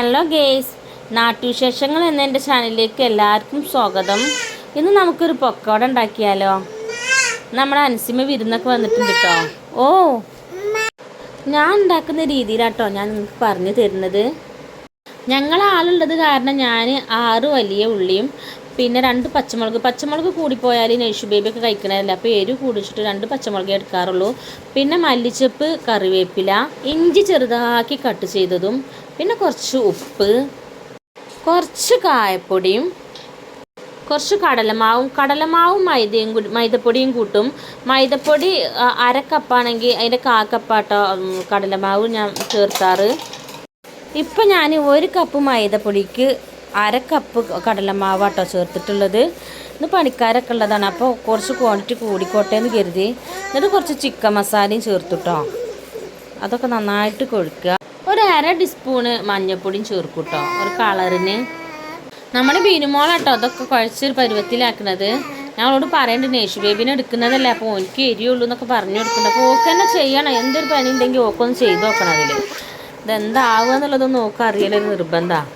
Hello guys നാട്ടുവിശേഷങ്ങൾ എന്ന എന്റെ ചാനലിലേക്ക് എല്ലാവർക്കും സ്വാഗതം. ഇന്ന് നമുക്കൊരു പൊക്കോട ഉണ്ടാക്കിയാലോ? നമ്മുടെ അൻസിമ വിരുന്നൊക്കെ വന്നിട്ടുണ്ട് കേട്ടോ ഓ. ഞാൻ ഉണ്ടാക്കുന്ന രീതിയിലാട്ടോ ഞാൻ നിങ്ങൾക്ക് പറഞ്ഞു തരുന്നത്. ഞങ്ങൾ ആളുള്ളത് കാരണം ഞാൻ ആറ് വലിയ ഉള്ളിയും പിന്നെ രണ്ട് പച്ചമുളക്. പച്ചമുളക് കൂടിപ്പോയാൽ നെയ്ഷു ബേബിയൊക്കെ കഴിക്കണമല്ല അപ്പോൾ എരിവ് കൂടിച്ചിട്ട് രണ്ട് പച്ചമുളകേ എടുക്കാറുള്ളൂ. പിന്നെ മല്ലിച്ചപ്പ് കറിവേപ്പില ഇഞ്ചി ചെറുതാക്കി കട്ട് ചെയ്തതും പിന്നെ കുറച്ച് ഉപ്പ് കുറച്ച് കായപ്പൊടിയും കുറച്ച് കടലമാവും. കടലമാവും മൈദയും കൂടി മൈദപ്പൊടിയും കൂട്ടും. മൈദപ്പൊടി അരക്കപ്പാണെങ്കിൽ അര കപ്പാണെങ്കിൽ അതിന്റെ കാക്കപ്പാട്ടോ കടലമാവ് ഞാൻ ചേർത്താറ്. ഇപ്പം ഞാൻ ഒരു കപ്പ് മൈദപ്പൊടിക്ക് അര കപ്പ് കടലമാവാട്ടോ ചേർത്തിട്ടുള്ളത്. ഇന്ന് പണിക്കാരൊക്കെ ഉള്ളതാണ്. അപ്പോൾ കുറച്ച് ക്വാണ്ടിറ്റി കൂടിക്കോട്ടെ എന്ന് കരുതി. എന്നിട്ട് കുറച്ച് ചിക്കൻ മസാലയും ചേർത്തിട്ടോ. അതൊക്കെ നന്നായിട്ട് കൊഴുക്കുക ഒരു അര ടീസ്പൂണ് മഞ്ഞൾപ്പൊടിയും ചേർക്കും കേട്ടോ ഒരു കളറിന് നമ്മുടെ ബീനുമോളാട്ടോ അതൊക്കെ കുഴച്ചൊരു പരുവത്തിലാക്കണത്. ഞങ്ങളോട് പറയണ്ട് നേഷു ബേബിനെ എടുക്കുന്നതല്ലേ അപ്പോൾ ഓനിക്ക് എരിയുള്ളൂ എന്നൊക്കെ പറഞ്ഞു കൊടുക്കുന്നുണ്ട് അപ്പോൾ ഓക്ക് തന്നെ ചെയ്യണം. എന്തൊരു പനി ഉണ്ടെങ്കിൽ ഓക്കൊന്ന് ചെയ്ത് നോക്കണം അതിൽ ഇതെന്താവുക എന്നുള്ളതൊന്നും നോക്കാൻ അറിയലൊരു നിർബന്ധമാണ്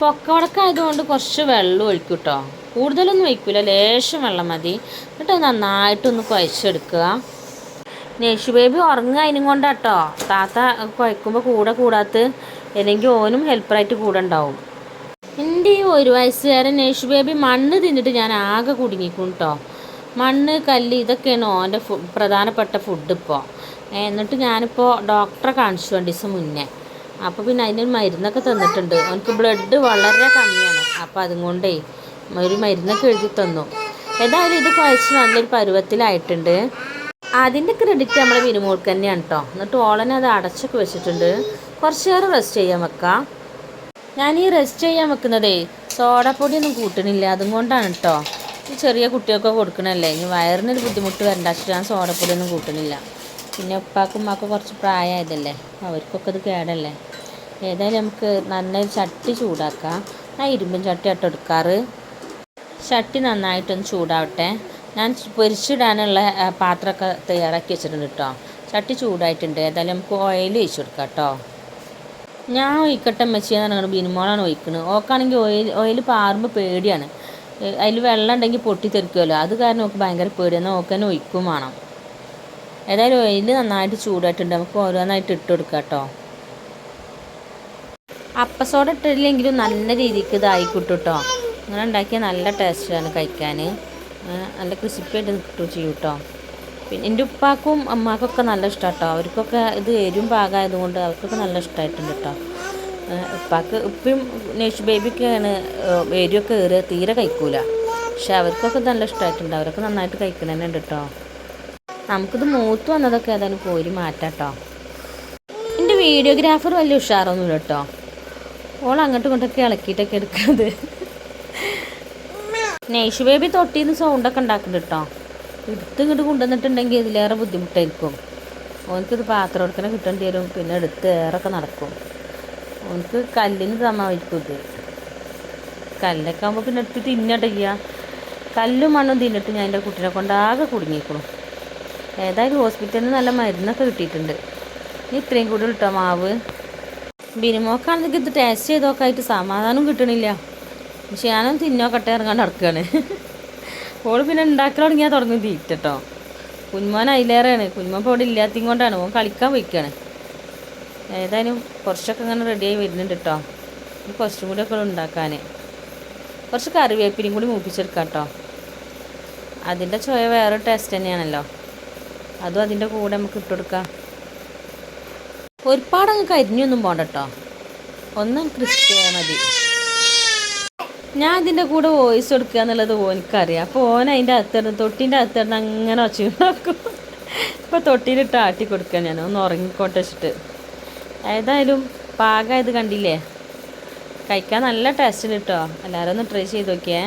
പൊക്കവടക്കായതുകൊണ്ട് കുറച്ച് വെള്ളം ഒഴിക്കും കേട്ടോ കൂടുതലൊന്നും ഒഴിക്കില്ല ലേശം വെള്ളം മതി. എന്നിട്ട് നന്നായിട്ടൊന്ന് കുഴച്ചെടുക്കുക. നേഷു ബേബി ഉറങ്ങുക അതിനും കൊണ്ടാട്ടോ. താത്ത കുഴക്കുമ്പോൾ കൂടെ കൂടാത്ത അല്ലെങ്കിൽ ഓനും ഹെൽപ്പറായിട്ട് കൂടെ ഉണ്ടാവും. എന്റെ ഈ ഒരു വയസ്സുകാരൻ നേഷു ബേബി മണ്ണ് തിന്നിട്ട് ഞാൻ ആകെ കുടുങ്ങിക്കും കേട്ടോ മണ്ണ് കല്ല് ഇതൊക്കെയാണ് ഓന്റെ പ്രധാനപ്പെട്ട ഫുഡ് ഇപ്പോൾ എന്നിട്ട് ഞാനിപ്പോൾ ഡോക്ടറെ കാണിച്ചു രണ്ട് ദിവസം മുന്നേ. അപ്പോൾ പിന്നെ അതിന് മരുന്നൊക്കെ തന്നിട്ടുണ്ട്. അവനക്ക് ബ്ലഡ് വളരെ കമ്മിയാണ്. അപ്പോൾ അതും കൊണ്ടേ ഒരു മരുന്നൊക്കെ എഴുതി തന്നു. ഏതായാലും ഇത് കുഴച്ച് നല്ലൊരു പരുവത്തിലായിട്ടുണ്ട്. അതിന്റെ ക്രെഡിറ്റ് നമ്മൾ വിനുമോൾക്ക് തന്നെയാണ് കേട്ടോ എന്നിട്ട് ഓളനെ അത് അടച്ചൊക്കെ വെച്ചിട്ടുണ്ട്. കുറച്ച് നേരം റെസ്റ്റ് ചെയ്യാൻ വെക്കാം. ഞാൻ ഈ റെസ്റ്റ് ചെയ്യാൻ വെക്കുന്നതേ സോഡാപ്പൊടിയൊന്നും കൂട്ടണില്ല. അതും കൊണ്ടാണ് കേട്ടോ ഈ ചെറിയ കുട്ടികൾക്ക് കൊടുക്കണല്ലേ? ഇനി വയറിനൊരു ബുദ്ധിമുട്ട് വരണ്ട. ഞാൻ സോഡാപ്പൊടിയൊന്നും കൂട്ടണില്ല. പിന്നെ ഉപ്പാക്കും ഉമ്മാക്കും കുറച്ച് പ്രായമായതല്ലേ അവർക്കൊക്കെ ഇത് കേടല്ലേ? ഏതായാലും നമുക്ക് നന്നായി ചട്ടി ചൂടാക്കാം. ഞാൻ ഇരുമ്പൻ ചട്ടി ആട്ടോ എടുക്കാറ്. ചട്ടി നന്നായിട്ടൊന്ന് ചൂടാവട്ടെ. ഞാൻ പൊരിച്ചിടാനുള്ള പാത്രമൊക്കെ തയ്യാറാക്കി വെച്ചിട്ടുണ്ട് കേട്ടോ ചട്ടി ചൂടായിട്ടുണ്ട്. ഏതായാലും നമുക്ക് ഓയിൽ ഒഴിച്ചു കൊടുക്കാം കേട്ടോ ഞാൻ ഒഴിക്കട്ടെ മെച്ചിയെന്ന് പറഞ്ഞാൽ ബിനുമോളാണ് ഒഴിക്കുന്നത് ഓക്കാണെങ്കിൽ ഓയിൽ ഓയിൽ പാറുമ്പോൾ പേടിയാണ്. അതിൽ വെള്ളം ഉണ്ടെങ്കിൽ പൊട്ടി തെറിക്കുമല്ലോ അത് കാരണം നമുക്ക് ഭയങ്കര പേടിയാണ് ഓക്ക് തന്നെ ഒഴിക്കും വേണം. ഏതായാലും ഓയിൽ നന്നായിട്ട് ചൂടായിട്ടുണ്ട്. നമുക്ക് ഓരോന്നായിട്ട് ഇട്ട് കൊടുക്കാം കേട്ടോ അപ്പസോട ഇട്ടില്ലെങ്കിലും നല്ല രീതിക്ക് ഇതായിക്കിട്ടു കേട്ടോ അങ്ങനെ ഉണ്ടാക്കിയാൽ നല്ല ടേസ്റ്റാണ് കഴിക്കാൻ. നല്ല ക്രിസ്പിയായിട്ട് കിട്ടും ചെയ്യും കേട്ടോ പിന്നെ എന്റെ ഉപ്പാക്കും അമ്മാക്കൊക്കെ നല്ല ഇഷ്ടമാണ് കേട്ടോ അവർക്കൊക്കെ ഇത് എരും പാകമായതുകൊണ്ട് അവർക്കൊക്കെ നല്ല ഇഷ്ടമായിട്ടുണ്ട് കേട്ടോ ഉപ്പാക്ക് ഉപ്പയും നേഷ് ബേബിയൊക്കെയാണ് എരിയൊക്കെ ഏറിയ തീരെ കഴിക്കൂല. പക്ഷെ അവർക്കൊക്കെ നല്ല ഇഷ്ടമായിട്ടുണ്ട് അവരൊക്കെ നന്നായിട്ട് കഴിക്കണതന്നെ കേട്ടോ നമുക്കിത് മൂത്ത് വന്നതൊക്കെ ഏതായാലും കോരി മാറ്റാം കേട്ടോ എന്റെ വീഡിയോഗ്രാഫർ വലിയ ഉഷാറൊന്നുമില്ല കേട്ടോ ഓൾ അങ്ങോട്ടും ഇങ്ങോട്ടൊക്കെ ഇളക്കിയിട്ടൊക്കെ എടുക്കുന്നത് നേഷു ബേബി തൊട്ടിന്ന് സൗണ്ടൊക്കെ ഉണ്ടാക്കുന്നുണ്ട് കേട്ടോ എടുത്ത് ഇങ്ങോട്ട് കൊണ്ടുവന്നിട്ടുണ്ടെങ്കിൽ ഇതിലേറെ ബുദ്ധിമുട്ടായിരിക്കും. ഓനക്കിത് പാത്രം എടുക്കണ കിട്ടേണ്ടി വരും. പിന്നെ എടുത്ത് ഏറൊക്കെ നടക്കും. ഓനക്ക് കല്ലിന് തന്നായിരിക്കും ഇത്. കല്ലൊക്കെ ആകുമ്പോൾ പിന്നെ എടുത്ത് തിന്നട്ടെ കല്ലും മണ്ണും തിന്നിട്ട് ഞാൻ എന്റെ കുട്ടീനെ കൊണ്ട് ആകെ കുടുങ്ങിക്കണം ഏതായാലും ഹോസ്പിറ്റലിൽ നിന്ന് നല്ല മരുന്നൊക്കെ കിട്ടിയിട്ടുണ്ട്. ഇനി ഇത്രയും കൂടി കിട്ടാം മാവ്. ബിനിമോക്കാണെങ്കിൽ ഇത് ടേസ്റ്റ് ചെയ്തൊക്കെ ആയിട്ട് സമാധാനം കിട്ടണില്ല. പക്ഷെ ഞാനും തിന്നോക്കട്ടെ ഇറങ്ങാണ്ട് നടക്കുകയാണ് ഓൾ പിന്നെ ഉണ്ടാക്കാൻ തുടങ്ങിയാൽ തുടങ്ങി തീറ്റ കേട്ടോ കുഞ്ഞുമോൻ അതിലേറെയാണ് കുഞ്ഞുമോൻ ഇപ്പോൾ ഇവിടെ ഇല്ലാത്തതും കൊണ്ടാണ്. ഓൻ കളിക്കാൻ പോയിക്കാണ്. ഏതായാലും കുറച്ചൊക്കെ ഇങ്ങനെ റെഡിയായി വരുന്നുണ്ട് കേട്ടോ കുറച്ചും കൂടി ഒക്കെ ഉണ്ടാക്കാൻ കുറച്ച് കറിവേപ്പിനും കൂടി മൂപ്പിച്ചെടുക്കാം കേട്ടോ അതിന്റെ ചോയ വേറെ ടേസ്റ്റ് തന്നെയാണല്ലോ. അതും അതിന്റെ കൂടെ നമുക്ക് ഇട്ട് കൊടുക്കാം. ഒരുപാട് അങ്ങ് കരിഞ്ഞൊന്നും പോകണ്ട കേട്ടോ ഒന്ന് ചെയ്യാൻ മതി. ഞാൻ ഇതിന്റെ കൂടെ വോയിസ് കൊടുക്കുക എന്നുള്ളത് ഓനിക്കറിയാം. അപ്പോൾ ഓൻ അതിന്റെ അകത്തിടുന്ന തൊട്ടിന്റെ അകത്തിടുന്ന അങ്ങനെ ഒച്ചയുണ്ടാക്കും ഇപ്പോൾ തൊട്ടിയിലിട്ട് ആട്ടി കൊടുക്കുക ഞാൻ. ഒന്ന് ഉറങ്ങിക്കോട്ടെ വെച്ചിട്ട്. ഏതായാലും ഇത് കണ്ടില്ലേ? കഴിക്കാൻ നല്ല ടേസ്റ്റിന് കേട്ടോ എല്ലാവരും ഒന്ന് ട്രൈ ചെയ്ത് നോക്കിയേ.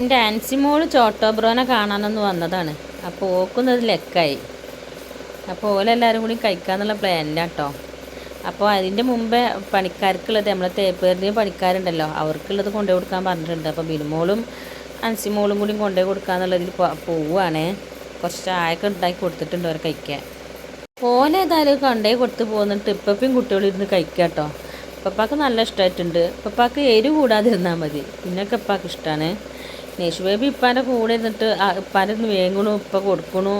എന്റെ ആൻസിമോൾ ചോട്ടോബ്രോനെ കാണാനൊന്ന് വന്നതാണ്. അപ്പോൾ ഓക്കുന്നത് ലെക്കായി. അപ്പോൾ ഓലെല്ലാവരും കൂടി കഴിക്കാന്നുള്ള പ്ലാനിലാട്ടോ അപ്പോൾ അതിന്റെ മുമ്പേ പണിക്കാർക്കുള്ളത് നമ്മളെ തേപ്പേറിന്റെയും പണിക്കാരുണ്ടല്ലോ അവർക്കുള്ളത് കൊണ്ടുപോയി കൊടുക്കാൻ പറഞ്ഞിട്ടുണ്ട്. അപ്പോൾ ബിനുമോളും അൻസിമോളും കൂടി കൊണ്ടുപോയി കൊടുക്കാന്നുള്ളതിൽ പോവുകയാണ് കുറച്ച് ചായയൊക്കെ ഉണ്ടാക്കി കൊടുത്തിട്ടുണ്ട് അവർ കഴിക്കാൻ ഓലേതായാലും കൊണ്ടുപോയി കൊടുത്ത് പോന്നിട്ട് ഇപ്പം കുട്ടികളിരുന്ന് കഴിക്കുക കേട്ടോ പപ്പാക്ക് നല്ല ഇഷ്ടമായിട്ടുണ്ട് പപ്പാക്ക് കൂടാതെ കൂടാതിരുന്നാൽ മതി. പിന്നൊക്കെ ഇപ്പാക്ക് ഇഷ്ടമാണ് നേഷു ബേബി ഇപ്പാന്റെ കൂടെ ഇരുന്നിട്ട് ഇപ്പാന്റെ ഇരുന്ന് വേങ്ങണു ഇപ്പം കൊടുക്കണു.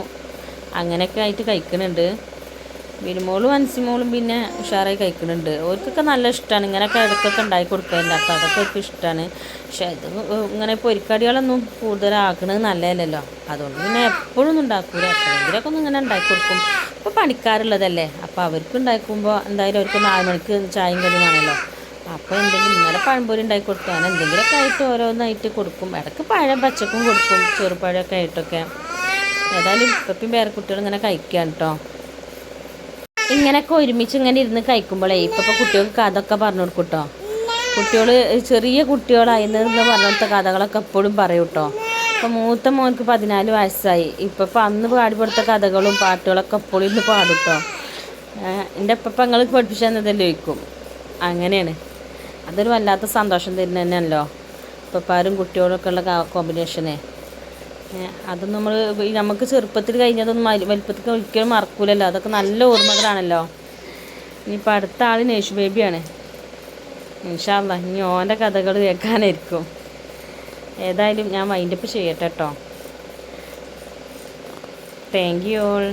അങ്ങനെയൊക്കെ ആയിട്ട് കഴിക്കണുണ്ട്. ബിരുമോളും അൻസിമോളും പിന്നെ ഉഷാറായി കഴിക്കുന്നുണ്ട് ഓർക്കൊക്കെ നല്ല ഇഷ്ടമാണ് ഇങ്ങനെയൊക്കെ ഇടയ്ക്കൊക്കെ ഉണ്ടാക്കി കൊടുക്കാറുണ്ട് അപ്പോൾ അതൊക്കെ അവർക്ക് ഇഷ്ടമാണ് പക്ഷെ ഇത് ഇങ്ങനെ പൊരിക്കടികളൊന്നും കൂടുതലാക്കണത് നല്ലതല്ലല്ലോ. അതുകൊണ്ട് പിന്നെ എപ്പോഴും ഉണ്ടാക്കൂല. എപ്പോഴെങ്കിലൊക്കെ ഒന്ന് ഇങ്ങനെ ഉണ്ടാക്കി കൊടുക്കും. ഇപ്പോൾ പണിക്കാരുള്ളതല്ലേ. അപ്പോൾ അവർക്ക് ഉണ്ടാക്കുമ്പോൾ എന്തായാലും അവർക്ക് നാല് മണിക്ക് ചായയും കഴിയുമാണല്ലോ അപ്പോൾ എന്തെങ്കിലും ഇന്നലെ പഴംപൊരി ഉണ്ടാക്കി കൊടുത്തു. അങ്ങനെ എന്തെങ്കിലുമൊക്കെ ആയിട്ട് ഓരോന്നായിട്ട് കൊടുക്കും. ഇടയ്ക്ക് പഴം പച്ചക്കും കൊടുക്കും. ചെറുപഴമൊക്കെ ആയിട്ടൊക്കെ. ഏതായാലും ഇപ്പം പേരക്കുട്ടികൾ ഇങ്ങനെ കഴിക്കാം കേട്ടോ ഇങ്ങനെയൊക്കെ ഒരുമിച്ച് ഇങ്ങനെ ഇരുന്ന് കഴിക്കുമ്പോഴേ ഇപ്പം ഇപ്പോൾ കുട്ടികൾക്ക് കഥയൊക്കെ പറഞ്ഞു കൊടുക്കും കേട്ടോ കുട്ടികൾ ചെറിയ കുട്ടികളായിരുന്നെന്ന് പറഞ്ഞിട്ട് കഥകളൊക്കെ എപ്പോഴും പറയും കേട്ടോ ഇപ്പം മൂത്ത മോനക്ക് പതിനാല് വയസ്സായി. ഇപ്പം ഇപ്പം അന്ന് പാടിപ്പെടുത്ത കഥകളും പാട്ടുകളൊക്കെ എപ്പോഴും ഇന്ന് പാടും കേട്ടോ എന്റെ അപ്പം നിങ്ങൾക്ക് പഠിപ്പിച്ചു തന്നതല്ലേ ചോദിക്കും? അങ്ങനെയാണ്. അതൊരു വല്ലാത്ത സന്തോഷം തരുന്നതന്നെയല്ലോ ഇപ്പം പാരും കുട്ടികളൊക്കെ ഉള്ള കോമ്പിനേഷനെ അത് നമ്മൾ നമുക്ക് ചെറുപ്പത്തിൽ കഴിഞ്ഞതൊന്നും വലുപ്പത്തിൽ ഒരിക്കലും മറക്കൂലല്ലോ. അതൊക്കെ നല്ല ഓർമ്മകളാണല്ലോ. ഇനിയിപ്പോൾ അടുത്ത ആൾ നേഷു ബേബിയാണ്. ഇൻഷാല്ല ഇനി ഓന്റെ കഥകൾ കേൾക്കാനായിരിക്കും. ഏതായാലും ഞാൻ വൈൻഡപ്പ് ചെയ്യട്ടെ കേട്ടോ താങ്ക് യു ഓൾ